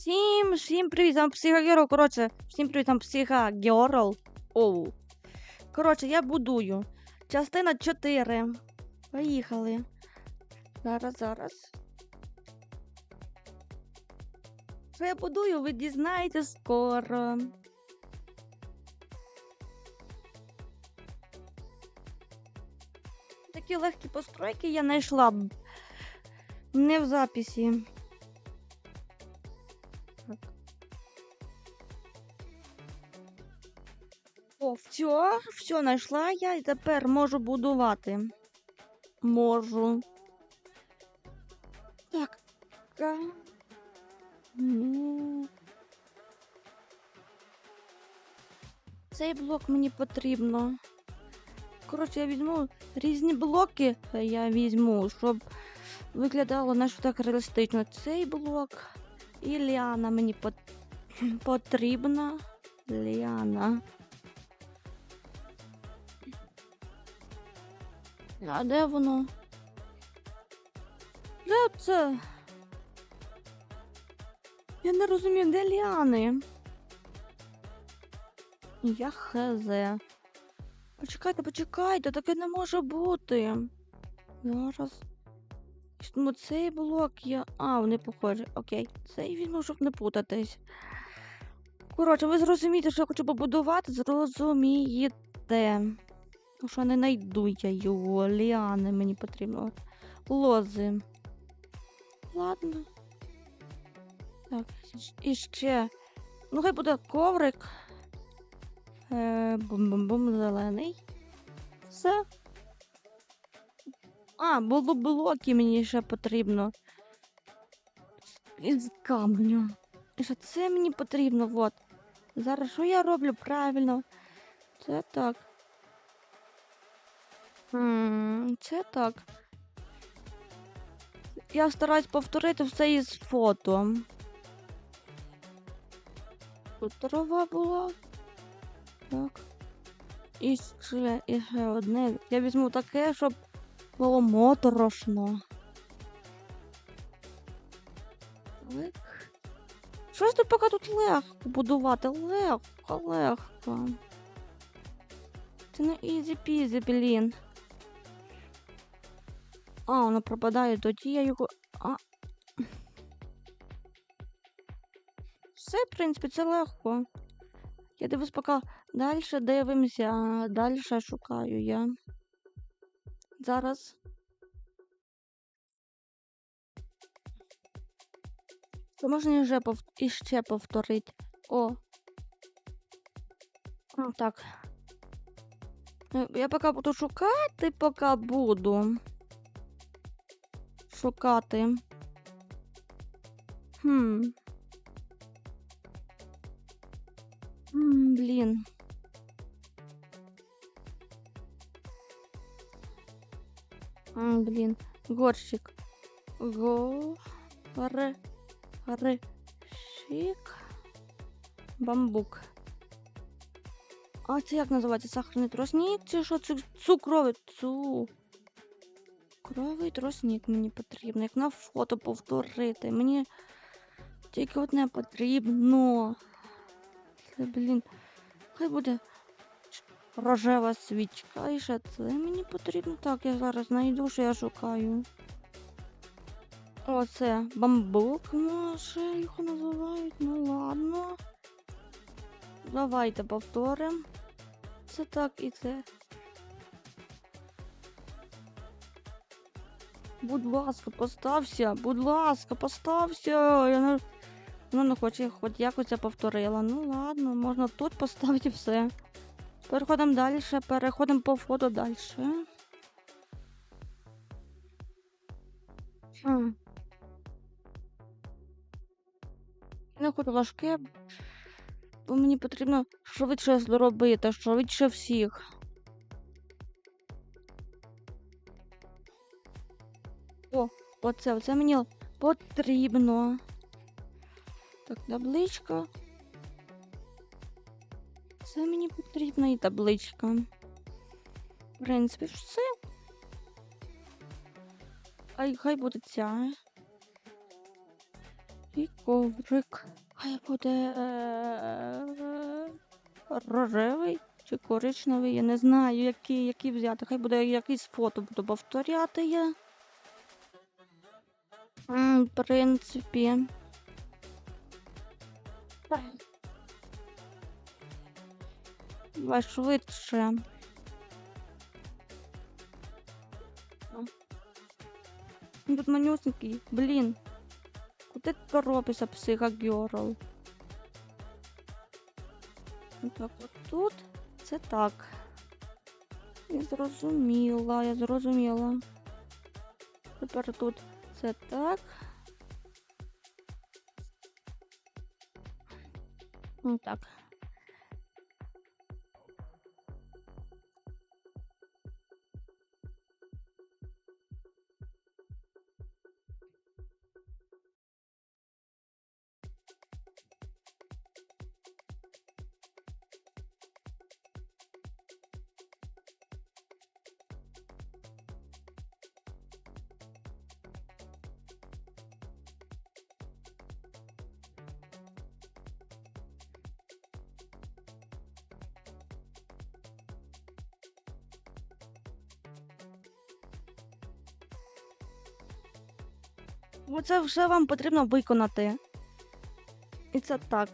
Всім, всім привіт, там психогерл, коротше, всім привіт, там психогерл. Оу. Коротше, я будую. Частина 4. Поїхали. Зараз, зараз. Що я будую, ви дізнаєтесь скоро. Такі легкі постройки я знайшла б. Не в записі. Так. О, все, все знайшла я і тепер можу будувати. Можу. Так. Ну. Цей блок мені потрібно. Коротше, я візьму різні блоки. Я візьму, щоб виглядало наче так реалістично. Цей блок і Ліана мені пот- потрібна. Ліана. А де воно? Де це? Я не розумію, де Ліани? Я хз. Почекайте, почекайте, таке не може бути. Зараз. Ну, цей блок я. А, вони похожі. Окей. Цей візьму, щоб не путатись. Коротше, ви зрозумієте, що я хочу побудувати, зрозумієте. Ну що не найду я його. Ліани мені потрібно. Лози. Ладно. Так, і ще. Ну, хай буде коврик. Е, Бум-бум-бум, зелений. Все. А, було блоки мені ще потрібно. Із каменю. І що це мені потрібно, от. Зараз що я роблю правильно? Це так. Це так. Я стараюсь повторити все із фото. Тут трава була. Так. І ще, і ще одне. Я візьму таке, щоб було моторошно. Так. Щось тут поки тут легко будувати. Легко, легко. Це не ізі пізі, блін. А, воно пропадає, тоді я його. А. Все, в принципі, це легко. Я дивлюсь, поки далі дивимося, далі шукаю я. Зараз. То можна вже пов... іще повторити. О. А, так. Я поки буду шукати, поки буду. Шукати. Хм. М, Блін. Горщик. Го. Ре. Ре. Бамбук. А це як називається? Сахарний тросник? Чи що цукровий? Цукровий тросник мені потрібно. Як на фото повторити. Мені тільки одне потрібно. Це, блін. Хай буде рожева свічка. І ще це мені потрібно. Так, я зараз знайду, що я шукаю. Оце бамбук, може його називають. Ну ладно. Давайте повторимо. Це так і це. Будь ласка, постався, будь ласка, постався. Я не... Ну, не хоче, хоч якось я повторила. Ну ладно, можна тут поставити все. Переходимо далі, переходимо по фото далі. Хм. Хочу важке, бо мені потрібно швидше зробити, швидше всіх. О, оце, оце мені потрібно. Так, табличка. Мені потрібна і табличка. В принципі, все. Хай, хай буде ця. І коврик. Хай буде е, рожевий чи коричневий, я не знаю, який, який взяти. Хай буде якийсь фото буду повторяти я. В принципі. Давай швидше. Тут манюсенький, блін. Куди ти торопишся, психогерл? Так, от тут це так. Я зрозуміла, я зрозуміла. Тепер тут це так. Ну так. Оце вже вам потрібно виконати. І це так.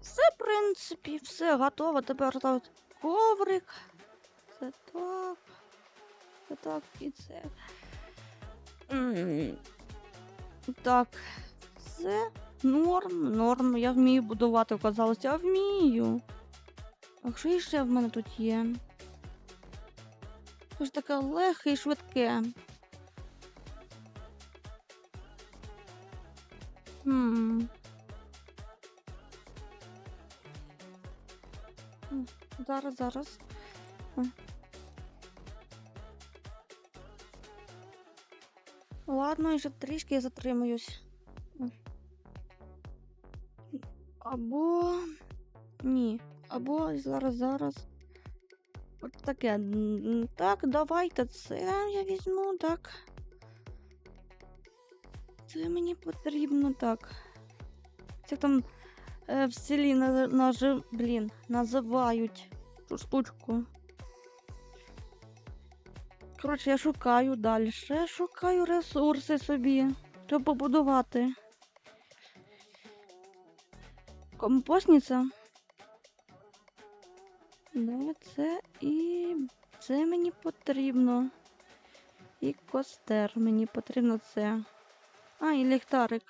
Все, в принципі, все готово. Тепер тут коврик. Це так. Це так і це. М, Так, це норм, норм. Я вмію будувати, оказалось, я вмію. А що ще в мене тут є? Щось таке легке і швидке. Хм. Зараз, зараз. Ладно, ще трішки затримуюсь. Або. Ні. Або зараз, зараз. От таке. Так, давайте це я візьму, так. Це мені потрібно так. Це там е, в селі на, нажи, блін, називають штучку. Коротше, я шукаю далі. Шукаю ресурси собі, щоб побудувати. Компостниця. Да, це і це мені потрібно. І костер мені потрібно це. А, і ліхтарик.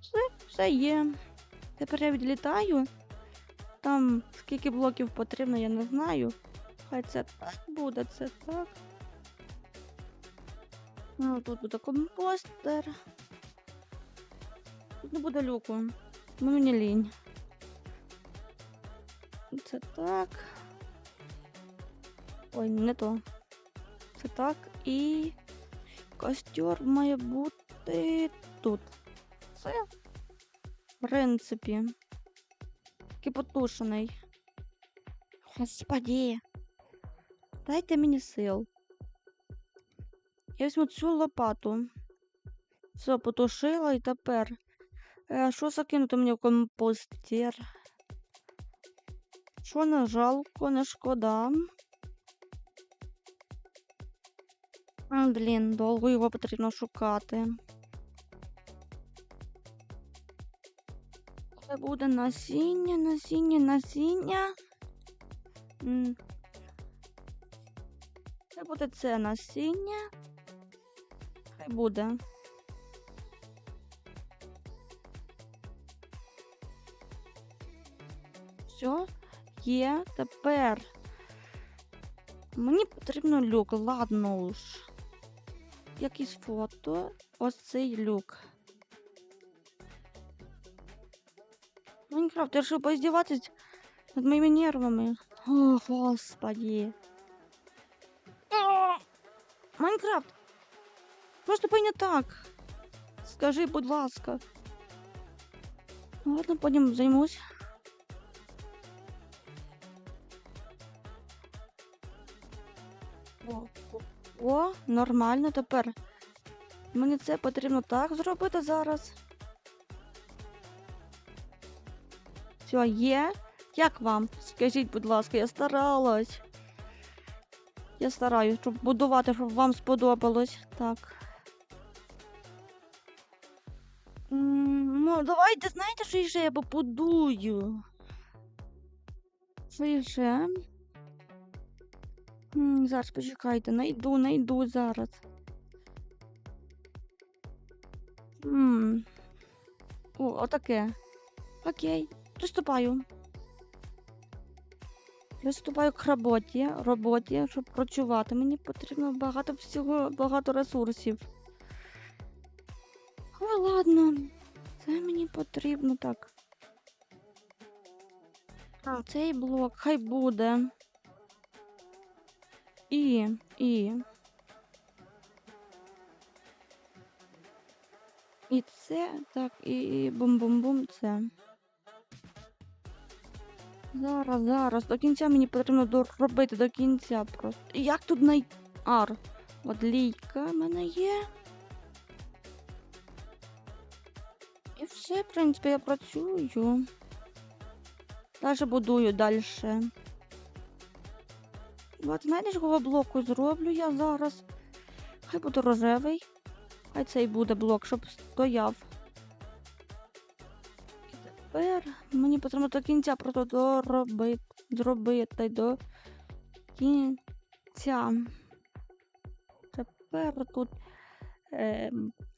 Все, все є. Тепер я відлітаю. Там скільки блоків потрібно, я не знаю. Хай це так буде, це так. Ну, тут буде компостер. Тут не буде люку. Мені лінь. Це так. Ой, не то. Це так. І костер має бути тут. Це, в принципі. Такий потушений. Господи. Дайте мені сил. Я візьму цю лопату. Все, потушила і тепер. Е, що закинути мені в компостер? Що не жалко, не шкода. А, блін, довго його потрібно шукати. Це буде насіння, насіння, насіння. Це буде це насіння. Хай буде. Все, є. Тепер. Мені потрібно люк. Ладно уж. Якісь фото. Ось цей люк. Майнкрафт, я решил поиздеваться над моими нервами. О, господи. Майнкрафт! Просто пой не так. Скажи, будь ласка. Ну, Ладно, потім займусь. О, о, нормально тепер. Мені це потрібно так зробити зараз. Все, є. Як вам? Скажіть, будь ласка, я старалась. Я стараюсь, щоб будувати, щоб вам сподобалось. Так. Ну, давайте, знаєте, що ще я побудую? Що ще? Зараз почекайте, найду, найду зараз. М. О, отаке. Окей, приступаю. Приступаю к роботі, роботі, щоб працювати. Мені потрібно багато всього, багато ресурсів. Але ладно, це мені потрібно так. А, цей блок хай буде. І, і. І це, так, і, бум-бум-бум, це. Зараз, зараз. До кінця мені потрібно доробити до кінця просто. Як тут най... Ар? От лійка в мене є. І все, в принципі, я працюю. Далі будую далі. От знаєте, якого блоку зроблю я зараз? Хай буде рожевий. Хай цей буде блок, щоб стояв. Тепер мені потрібно до кінця просто доробити, зробити до кінця. Тепер тут е,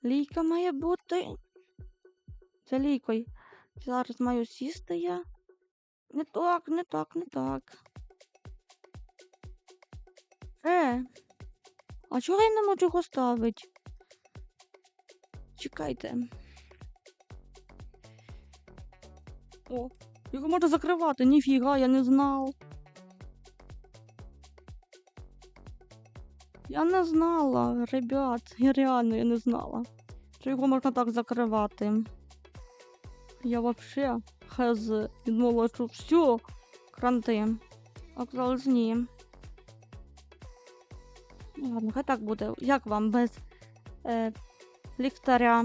лійка має бути. За лійкою. Зараз маю сісти я. Не так, не так, не так. Е. А чого я не можу його ставити? Чекайте. О, його можна закривати, ніфіга, я не знав. Я не знала, ребят, я реально я не знала. Що його можна так закривати. Я вообще хз думала, що все, кранти. Оказалось, ні. Ладно, хай так буде. Як вам без е, ліхтаря?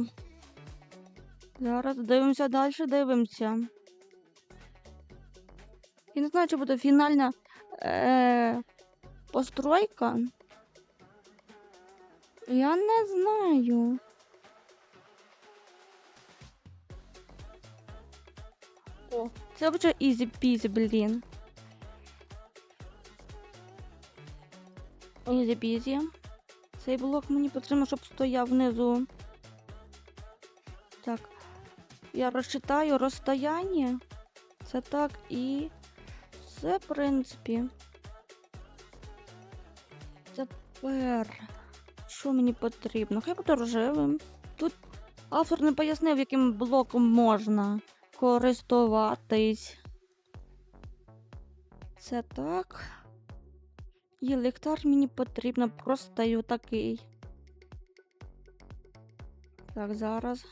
Зараз дивимося далі, дивимося. Я не знаю, чи буде фінальна е, постройка. Я не знаю. О, це вже ізі пізі, блін. Ізі пізі. Цей блок мені потрібно, щоб стояв внизу. Так. Я розчитаю розстояння. Це так і все, в принципі. Тепер. Що мені потрібно? Хай буде рожевим. Тут автор не пояснив, яким блоком можна користуватись. Це так. І ліхтар мені потрібно просто такий. Так, зараз.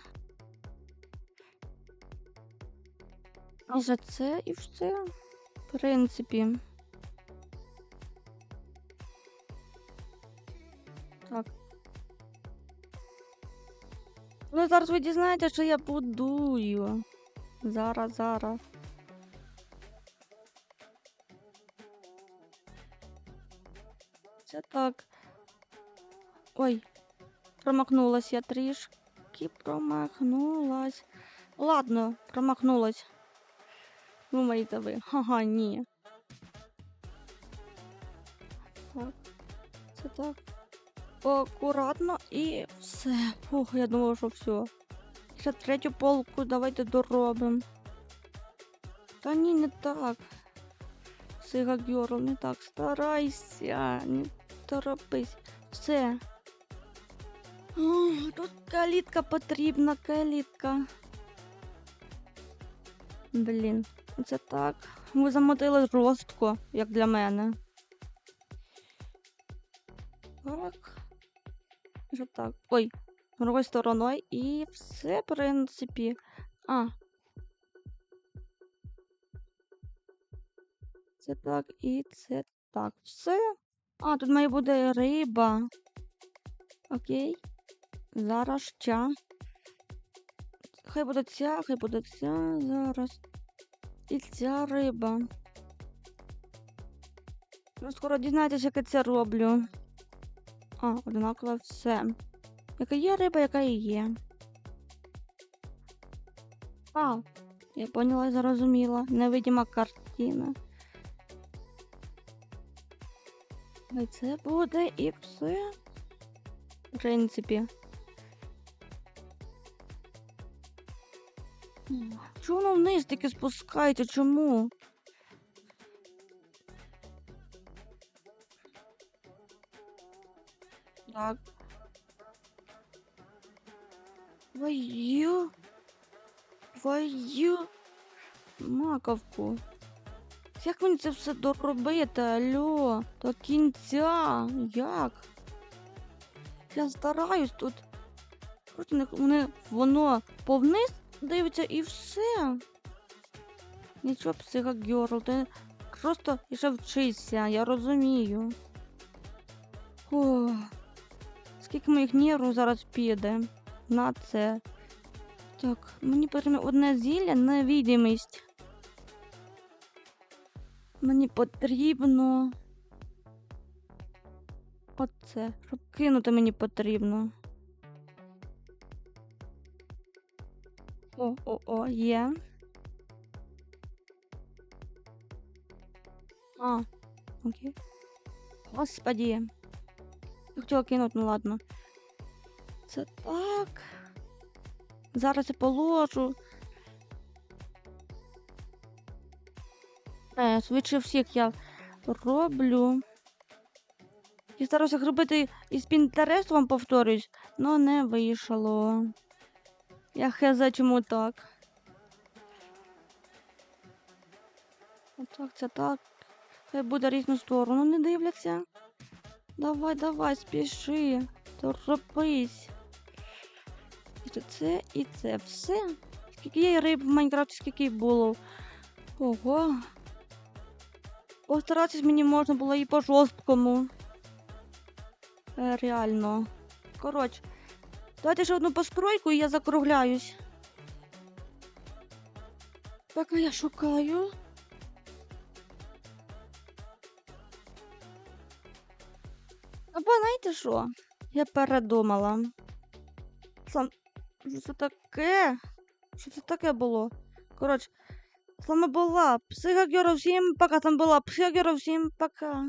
А за це і все. Принципі. Так. Ну, зараз ви дізнаєте, що я будую. Зараз, зараз. Це так. Ой, промахнулась я трішки, промахнулась. Ладно, промахнулась. Думаєте ви? Ага, ні. Так, це так. Акуратно і все. Фух, я думала, що все. Ще третю полку давайте доробимо. Та ні, не так. Сига Герл, не так. Старайся, не торопись. Все. О, тут калітка потрібна, калітка. Блін, це так. Ви замотили жорстко, як для мене. Так. Вже так. Ой, другою стороною і все, в принципі. А. Це так і це так. Все. А, тут має бути риба. Окей. Зараз ще. Хай буде ця, хай буде ця зараз. І ця риба. Ви скоро дізнаєтесь, як я це роблю. А, однаково все. Яка є риба, яка і є. А, я поняла і зрозуміла. Невидима картина. Хай це буде і все. В принципі. Чому воно вниз таки спускається? Чому? Так. Твою. Твою маковку. Як мені це все доробити, алло? До кінця. Як? Я стараюсь тут. Просто воно повниз дивиться і все. Нічого, психогерл, ти просто ще вчися, я розумію. О, скільки моїх нервів зараз піде на це. Так, мені потрібно одне зілля невидимість. Мені потрібно. Оце. Щоб кинути мені потрібно. О, о, о, є. А, окей. Господи. Хотіла кинути, ну ладно. Це так. Зараз я положу. Е, швидше всіх я роблю. Я старався робити із Пінтересту, вам повторюсь, але не вийшло. Я хеза чому так. Отак, це так. Хай буде різну сторону, не дивляться. Давай, давай, спіши. Торопись. І це, і це все. Скільки є риб в Майнкрафті, скільки було. Ого. Постаратись мені можна було і по жорсткому. Е, реально. Коротше, давайте ще одну постройку і я закругляюсь. Поки я шукаю. Або знаєте що? Я передумала. Сам. Що це таке? Що це таке було? Коротше, з вами була Психогерл, всім пока. Там була Психогерл, всім пока.